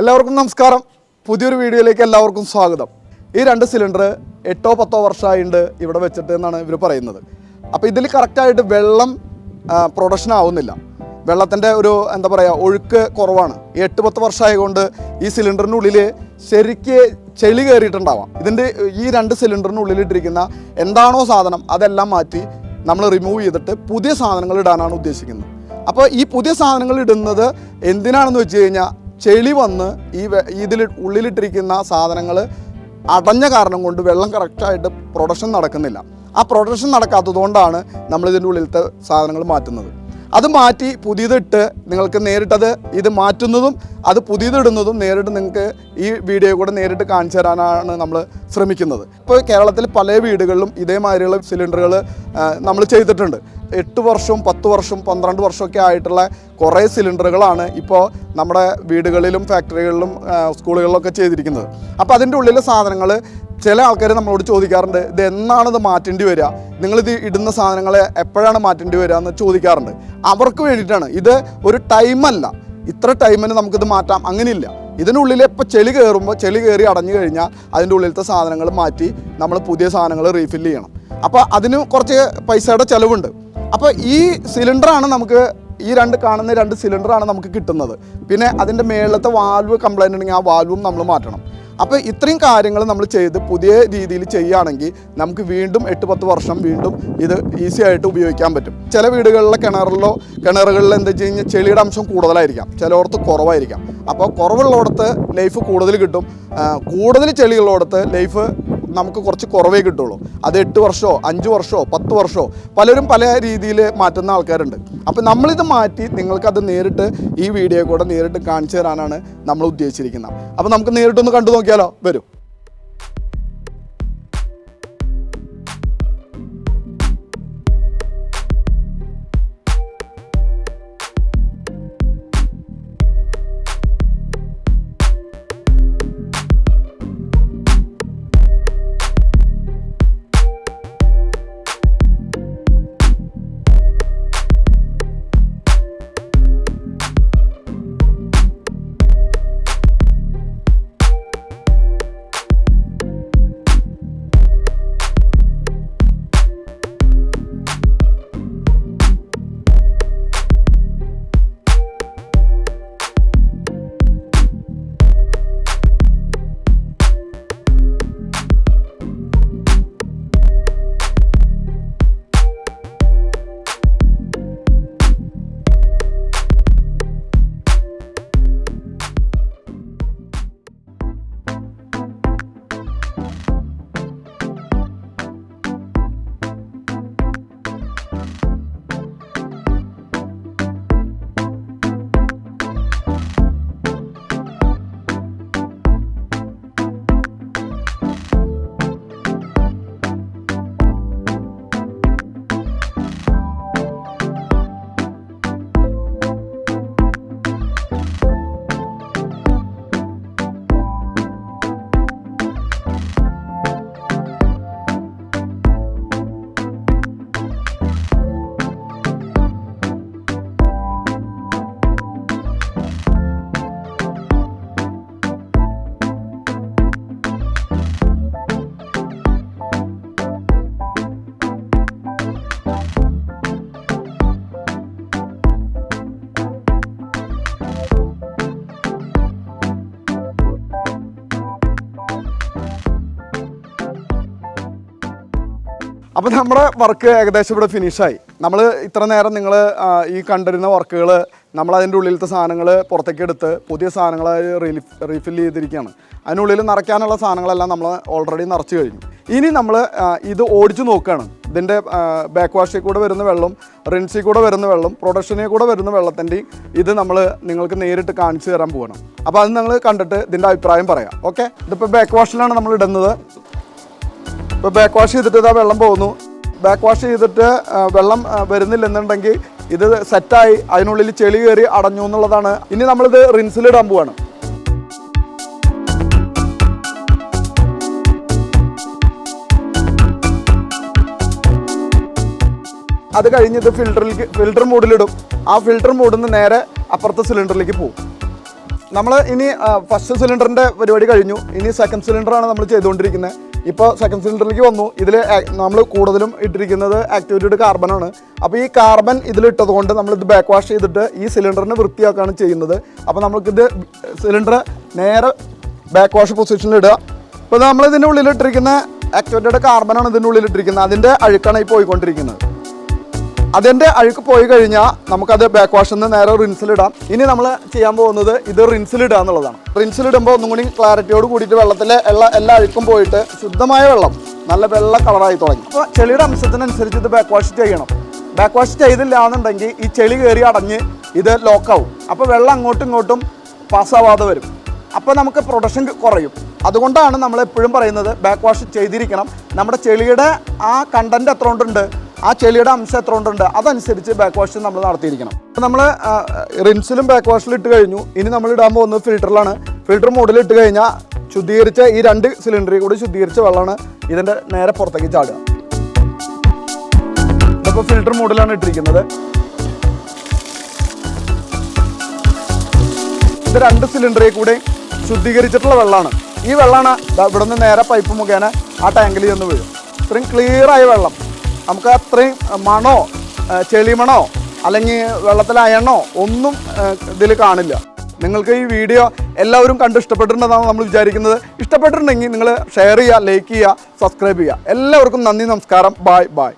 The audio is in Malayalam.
എല്ലാവർക്കും നമസ്കാരം. പുതിയൊരു വീഡിയോയിലേക്ക് എല്ലാവർക്കും സ്വാഗതം. ഈ രണ്ട് സിലിണ്ടർ എട്ടോ പത്തോ വർഷമായിട്ടുണ്ട് ഇവിടെ വെച്ചിട്ട് എന്നാണ് ഇവർ പറയുന്നത്. അപ്പോൾ ഇതിൽ കറക്റ്റായിട്ട് വെള്ളം പ്രൊഡക്ഷൻ ആവുന്നില്ല. വെള്ളത്തിന്റെ ഒരു എന്താ പറയുക ഒഴുക്ക് കുറവാണ്. എട്ട് പത്ത് വർഷമായതുകൊണ്ട് ഈ സിലിണ്ടറിനുള്ളിൽ ശരിക്ക് ചെളി കയറിയിട്ടുണ്ടാവാം ഇതിന്റെ ഈ രണ്ട് സിലിണ്ടറിനുള്ളിലിട്ടിരിക്കുന്ന എന്താണോ സാധനം അതെല്ലാം മാറ്റി നമ്മൾ റിമൂവ് ചെയ്തിട്ട് പുതിയ സാധനങ്ങൾ ഇടാനാണ് ഉദ്ദേശിക്കുന്നത്. അപ്പോൾ ഈ പുതിയ സാധനങ്ങൾ ഇടുന്നത് എന്തിനാണെന്ന് വെച്ച് കഴിഞ്ഞാൽ ചെളി വന്ന് ഈ ഇതിൽ ഉള്ളിലിട്ടിരിക്കുന്ന സാധനങ്ങൾ അടഞ്ഞ കാരണം കൊണ്ട് വെള്ളം കറക്റ്റായിട്ട് പ്രൊഡക്ഷൻ നടക്കുന്നില്ല. ആ പ്രൊഡക്ഷൻ നടക്കാത്തതുകൊണ്ടാണ് നമ്മൾ ഇതിന്റെ ഉള്ളിലത്തെ സാധനങ്ങൾ മാറ്റുന്നത്. അത് മാറ്റി പുതിയതിട്ട് നിങ്ങൾക്ക് നേരിട്ടത് ഇത് മാറ്റുന്നതും അത് പുതിയതിടുന്നതും നേരിട്ട് നിങ്ങൾക്ക് ഈ വീഡിയോ കൂടെ നേരിട്ട് കാണിച്ചു തരാനാണ് നമ്മൾ ശ്രമിക്കുന്നത്. ഇപ്പോൾ കേരളത്തിൽ പല വീടുകളിലും ഇതേമാതിരിയുള്ള സിലിണ്ടറുകൾ നമ്മൾ ചെയ്തിട്ടുണ്ട്. എട്ട് വർഷവും പത്ത് വർഷവും പന്ത്രണ്ട് വർഷമൊക്കെ ആയിട്ടുള്ള കുറേ സിലിണ്ടറുകളാണ് ഇപ്പോൾ നമ്മുടെ വീടുകളിലും ഫാക്ടറികളിലും സ്കൂളുകളിലൊക്കെ ചെയ്തിരിക്കുന്നത്. അപ്പോൾ അതിന്റെ ഉള്ളിലെ സാധനങ്ങൾ ചില ആൾക്കാർ നമ്മളോട് ചോദിക്കാറുണ്ട് ഇത് എന്നാണ് ഇത് മാറ്റേണ്ടി വരിക? നിങ്ങളിത് ഇടുന്ന സാധനങ്ങളെ എപ്പോഴാണ് മാറ്റേണ്ടി വരിക? എന്ന് ചോദിക്കാറുണ്ട്. അവർക്ക് വേണ്ടിയിട്ടാണ്. ഇത് ഒരു ടൈമല്ല. ഇത്ര ടൈമിന് നമുക്കിത് മാറ്റാം. അങ്ങനെയില്ല. ഇതിനുള്ളിൽ ഇപ്പോൾ ചെളി കയറുമ്പോൾ ചെളി കയറി അടഞ്ഞു കഴിഞ്ഞാൽ അതിന്റെ ഉള്ളിലത്തെ സാധനങ്ങൾ മാറ്റി നമ്മൾ പുതിയ സാധനങ്ങൾ റീഫിൽ ചെയ്യണം. അപ്പോൾ അതിന് കുറച്ച് പൈസയുടെ ചിലവുണ്ട്. അപ്പോൾ ഈ സിലിണ്ടറാണ് നമുക്ക് ഈ രണ്ട് കാണുന്ന രണ്ട് സിലിണ്ടറാണ് നമുക്ക് കിട്ടുന്നത്. പിന്നെ അതിന്റെ മേളത്തെ വാൽവ് കംപ്ലൈന്റ് ഉണ്ടെങ്കിൽ ആ വാൽവും നമ്മൾ മാറ്റണം. അപ്പോൾ ഇത്രയും കാര്യങ്ങൾ നമ്മൾ ചെയ്ത് പുതിയ രീതിയിൽ ചെയ്യുകയാണെങ്കിൽ നമുക്ക് വീണ്ടും എട്ട് പത്ത് വർഷം വീണ്ടും ഇത് ഈസി ആയിട്ട് ഉപയോഗിക്കാൻ പറ്റും. ചില വീടുകളിലെ കിണറിലോ കിണറുകളിൽ എന്താ വെച്ച് കഴിഞ്ഞാൽ ചെളിയുടെ അംശം കൂടുതലായിരിക്കാം. ചിലയിടത്ത് കുറവായിരിക്കാം. അപ്പോൾ കുറവുള്ളിടത്ത് ലൈഫ് കൂടുതൽ കിട്ടും. കൂടുതൽ ചെളികളുള്ളിടത്ത് ലൈഫ് നമുക്ക് കുറച്ച് കുറവേ കിട്ടുള്ളൂ. അത് എട്ട് വർഷമോ അഞ്ച് വർഷമോ പത്ത് വർഷമോ പലരും പല രീതിയിൽ മാറ്റുന്ന ആൾക്കാരുണ്ട്. അപ്പോൾ നമ്മളിത് മാറ്റി നിങ്ങൾക്കത് നേരിട്ട് ഈ വീഡിയോ കൂടെ നേരിട്ട് കാണിച്ചു തരാനാണ് നമ്മൾ ഉദ്ദേശിച്ചിരിക്കുന്നത്. അപ്പോൾ നമുക്ക് നേരിട്ടൊന്ന് കണ്ടു നോക്കിയാലോ? വരും. അപ്പോൾ നമ്മുടെ വർക്ക് ഏകദേശം ഇവിടെ ഫിനിഷായി നമ്മൾ ഇത്ര നേരം നിങ്ങൾ ഈ കണ്ടിരുന്ന വർക്കുകൾ നമ്മൾ അതിന്റെ ഉള്ളിലത്തെ സാധനങ്ങൾ പുറത്തേക്ക് എടുത്ത് പുതിയ സാധനങ്ങൾ റീഫിൽ ചെയ്തിരിക്കുകയാണ്. അതിനുള്ളിൽ നിറയ്ക്കാനുള്ള സാധനങ്ങളെല്ലാം നമ്മൾ ഓൾറെഡി നിറച്ച് കഴിഞ്ഞു. ഇനി നമ്മൾ ഇത് ഓടിച്ചു നോക്കുകയാണ്. ഇതിന്റെ ബാക്ക് വാഷിൽ കൂടെ വരുന്ന വെള്ളം റിൻസിൽ കൂടെ വരുന്ന വെള്ളം പ്രൊഡക്ഷനിൽ കൂടെ വരുന്ന വെള്ളത്തിന്റെ ഇത് നമ്മൾ നിങ്ങൾക്ക് നേരിട്ട് കാണിച്ചു തരാൻ പോകണം അപ്പോൾ അത് നിങ്ങൾ കണ്ടിട്ട് ഇതിന്റെ അഭിപ്രായം പറയാം. ഓക്കെ ഇതിപ്പോൾ ബാക്ക് വാഷിലാണ് നമ്മൾ ഇടുന്നത്. ഇപ്പോൾ ബാക്ക് വാഷ് ചെയ്തിട്ട് ഇതാ വെള്ളം പോകുന്നു. ബാക്ക് വാഷ് ചെയ്തിട്ട് വെള്ളം വരുന്നില്ലെന്നുണ്ടെങ്കിൽ ഇത് സെറ്റായി അതിനുള്ളിൽ ചെളി കയറി അടഞ്ഞു എന്നുള്ളതാണ്. ഇനി നമ്മളിത് റിൻസിലിടാൻ പോവാണ്. അത് കഴിഞ്ഞ് ഇത് ഫിൽറ്ററിലേക്ക് ഫിൽറ്റർ മൂഡിലിടും ആ ഫിൽറ്റർ മോഡിൽ നേരെ അപ്പുറത്തെ സിലിണ്ടറിലേക്ക് പോകും നമ്മൾ ഇനി ഫസ്റ്റ് സിലിണ്ടറിന്റെ പരിപാടി കഴിഞ്ഞു. ഇനി സെക്കൻഡ് സിലിണ്ടറാണ് നമ്മൾ ചെയ്തുകൊണ്ടിരിക്കുന്നത്. ഇപ്പോൾ സെക്കൻഡ് സിലിണ്ടറിലേക്ക് വന്നു. ഇതിൽ നമ്മൾ കൂടുതലും ഇട്ടിരിക്കുന്നത് ആക്ടിവേറ്റഡ് കാർബണാണ് അപ്പോൾ ഈ കാർബൺ ഇതിലിട്ടത് കൊണ്ട് നമ്മളിത് ബാക്ക് വാഷ് ചെയ്തിട്ട് ഈ സിലിണ്ടറിനെ വൃത്തിയാക്കുകയാണ് ചെയ്യുന്നത്. അപ്പോൾ നമുക്കിത് സിലിണ്ടർ നേരെ ബാക്ക് വാഷ് പൊസിഷനിൽ ഇടുക. ഇപ്പോൾ നമ്മൾ ഇതിന്റെ ഉള്ളിൽ ഇട്ടിരിക്കുന്ന ആക്ടിവേറ്റഡ് കാർബണാണ് ഇതിന്റെ ഉള്ളിലിട്ടിരിക്കുന്നത്. അതിന്റെ അഴുക്കാണ് ഈ പോയിക്കൊണ്ടിരിക്കുന്നത്. അതിന്റെ അഴുക്ക് പോയി കഴിഞ്ഞാൽ നമുക്കത് ബാക്ക് വാഷിൽ നിന്ന് നേരെ റിൻസിലിടാം ഇനി നമ്മൾ ചെയ്യാൻ പോകുന്നത് ഇത് റിൻസിലിടുക എന്നുള്ളതാണ്. റിൻസിലിടുമ്പോൾ ഒന്നും കൂടി ക്ലാരിറ്റിയോട് കൂടിയിട്ട് വെള്ളത്തിലെ എല്ലാ എല്ലാ അഴുക്കും പോയിട്ട് ശുദ്ധമായ വെള്ളം നല്ല വെള്ള കളറായി തുടങ്ങി. അപ്പോൾ ചെളിയുടെ അംശത്തിനനുസരിച്ച് ഇത് ബാക്ക് വാഷ് ചെയ്യണം. ബാക്ക് വാഷ് ചെയ്തില്ല എന്നുണ്ടെങ്കിൽ ഈ ചെളി കയറി അടഞ്ഞ് ഇത് ലോക്കാവും അപ്പോൾ വെള്ളം അങ്ങോട്ടും ഇങ്ങോട്ടും പാസ്സാവാതെ വരും. അപ്പോൾ നമുക്ക് പ്രൊഡക്ഷൻ കുറയും. അതുകൊണ്ടാണ് നമ്മൾ എപ്പോഴും പറയുന്നത് ബാക്ക് വാഷ് ചെയ്തിരിക്കണം. നമ്മുടെ ചെളിയുടെ ആ കണ്ടന്റ് എത്ര കൊണ്ടുണ്ട്? ആ ചെളിയുടെ അംശം എത്ര കൊണ്ടുണ്ട് അതനുസരിച്ച് ബാക്ക് വാഷ് നമ്മൾ നടത്തിയിരിക്കണം. നമ്മൾ റിൻസിലും ബാക്ക് വാഷിലും ഇട്ട് കഴിഞ്ഞു. ഇനി നമ്മൾ ഇടാൻ പോകുന്നത് ഫിൽറ്ററിലാണ് ഫിൽറ്റർ മോഡിൽ ഇട്ട് കഴിഞ്ഞാൽ ശുദ്ധീകരിച്ച ഈ രണ്ട് സിലിണ്ടറിൽ കൂടി ശുദ്ധീകരിച്ച വെള്ളമാണ് ഇതിന്റെ നേരെ പുറത്തേക്ക് ചാടുക. ഇതിപ്പോൾ ഫിൽറ്റർ മോഡിലാണ് ഇട്ടിരിക്കുന്നത്. ഇത് രണ്ട് സിലിണ്ടറിൽ കൂടി ശുദ്ധീകരിച്ചിട്ടുള്ള വെള്ളമാണ്. ഈ വെള്ളമാണ് ഇവിടുന്ന് നേരെ പൈപ്പ് മുഖേന ആ ടാങ്കിൽ ചെന്ന് വീഴും. ഇത്രയും ക്ലിയറായ വെള്ളം. നമുക്ക് അത്രയും മണോ ചെളിമണോ അല്ലെങ്കിൽ വെള്ളത്തിൽ അയണോ ഒന്നും ഇതിൽ കാണില്ല. നിങ്ങൾക്ക് ഈ വീഡിയോ എല്ലാവരും കണ്ട് ഇഷ്ടപ്പെട്ടിട്ടുണ്ടെന്നാണ് നമ്മൾ വിചാരിക്കുന്നത്. ഇഷ്ടപ്പെട്ടിട്ടുണ്ടെങ്കിൽ നിങ്ങൾ ഷെയർ ചെയ്യുക ലൈക്ക് ചെയ്യുക സബ്സ്ക്രൈബ് ചെയ്യുക. എല്ലാവർക്കും നന്ദി നമസ്കാരം. Bye bye